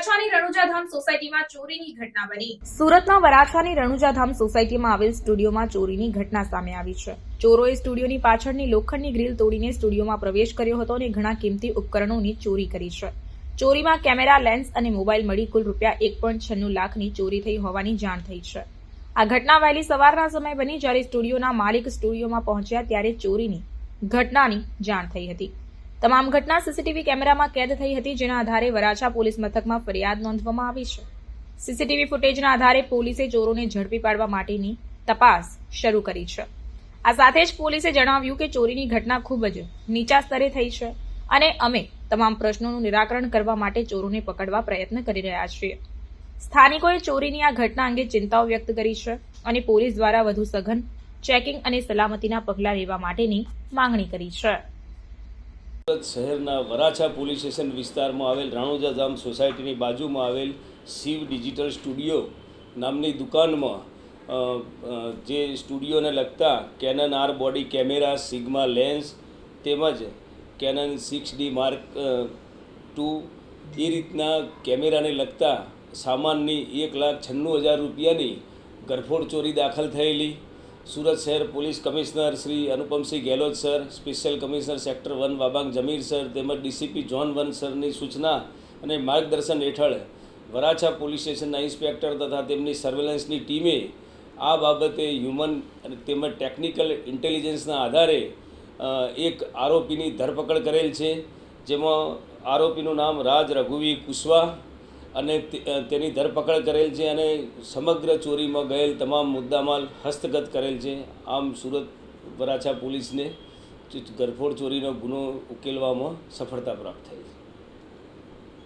વરાછાની રણુજાધામ સોસાયટીમાં ચોરીની ઘટના બની. સુરતના વરાછાની રણુજાધામ સોસાયટીમાં આવેલ સ્ટુડિયોમાં ચોરીની ઘટના સામે આવી છે. ચોરોએ સ્ટુડિયોની પાછળની લોખંડની ગ્રીલ તોડીને સ્ટુડિયોમાં પ્રવેશ કર્યો હતો અને ઘણા કિંમતી ઉપકરણોની ચોરી કરી છે. ચોરીમાં કેમેરા, લેન્સ અને મોબાઈલ મળી કુલ રૂપિયા એક પોઈન્ટ છન્નું લાખની ચોરી થઈ હોવાની જાણ થઈ છે. આ ઘટના વહેલી સવારના સમય બની જ્યારે સ્ટુડિયોના માલિક સ્ટુડિયોમાં પહોંચ્યા ત્યારે ચોરીની ઘટનાની જાણ થઈ હતી. તમામ ઘટના સીસીટીવી કેમેરામાં કેદ થઈ હતી, જેના આધારે વરાછા પોલીસ મથકમાં ફરિયાદ નોંધવામાં આવી છે. સીસીટીવી ફૂટેજના આધારે પોલીસે ચોરોને ઝડપી પાડવા માટેની તપાસ શરૂ કરી છે. આ સાથે જ પોલીસે જણાવ્યું કે ચોરીની ઘટના ખૂબ જ નીચા સ્તરે થઈ છે અને અમે તમામ પ્રશ્નોનું નિરાકરણ કરવા માટે ચોરોને પકડવા પ્રયત્ન કરી રહ્યા છીએ. સ્થાનિકોએ ચોરીની આ ઘટના અંગે ચિંતાઓ વ્યક્ત કરી છે અને પોલીસ દ્વારા વધુ સઘન ચેકિંગ અને સલામતીના પગલાં લેવા માટેની માંગણી કરી છે. શહેરના વરાછા પોલીસ સ્ટેશન વિસ્તારમાં આવેલ રાણોજા ધામ સોસાયટીની બાજુમાં આવેલ શિવ ડિજિટલ સ્ટુડિયો નામની દુકાનમાં જે સ્ટુડિયોને લગતા Canon R body camera Sigma lens તેમજ Canon six D mark two એ રીતના કેમેરાને લગતા સામાનની એક લાખ છન્નું હજાર રૂપિયાની ગરફોડ ચોરી દાખલ થયેલી. સુરત શહેર police commissioner Shri Anupamsinh Gehlot sir, special commissioner sector one બાબાંગ Zameer sir તેમજ ડીસીપી જોન વન સરની સૂચના અને માર્ગદર્શન હેઠળ વરાછા પોલીસ સ્ટેશનના ઇન્સ્પેક્ટર તથા તેમની સર્વેલન્સની ટીમે આ બાબતે હ્યુમન અને તેમજ ટેકનિકલ ઇન્ટેલિજન્સના આધારે એક આરોપીની ધરપકડ કરેલ છે, જેમાં આરોપીનું નામ રાજ રઘુવી કુશવા અને તેની ધરપકડ કરેલ છે અને સમગ્ર ચોરીમાં ગયેલ તમામ મુદ્દામાલ હસ્તગત કરેલ છે. આમ સુરત વરાછા પોલીસને ગરફોડ ચોરીનો ગુનો ઉકેલવામાં સફળતા પ્રાપ્ત થઈ છે.